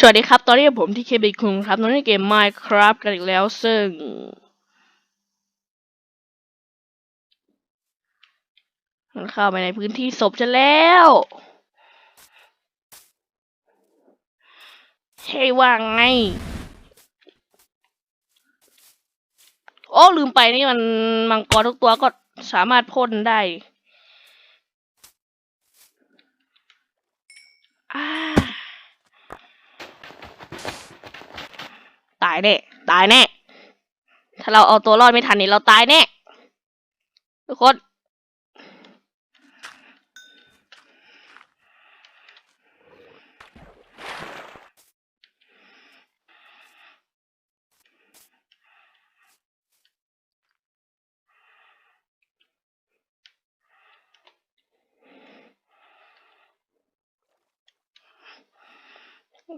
สวัสดีครับ ตอนนี้ผมที่เคบิคุงครับตอนนี้เกม Minecraft กันอีกแล้ว ซึ่ง มันเข้าไปในพื้นที่ศพฉันแล้ว เฮ้ยว่าไง โอ้ ลืมไปนี่มันมังกรทุกตัวก็สามารถพ่นได้อ่า ตายแน่ ตายแน่ ถ้าเราเอาตัวรอดไม่ทันนี่เราตายแน่ ทุกคน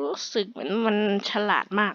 รู้สึกเหมือนมันฉลาดมาก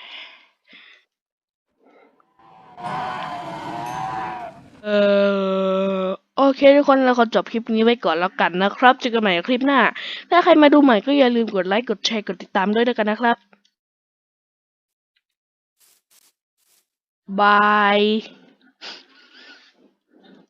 เคทุกคนเราขอจบคลิปนี้ไว้ก่อนแล้วกันนะครับเจอกันใหม่คลิปหน้า ถ้าใครมาดูใหม่ก็อย่าลืมกดไลค์กดแชร์กดติดตามด้วยด้วกันนะครับบาย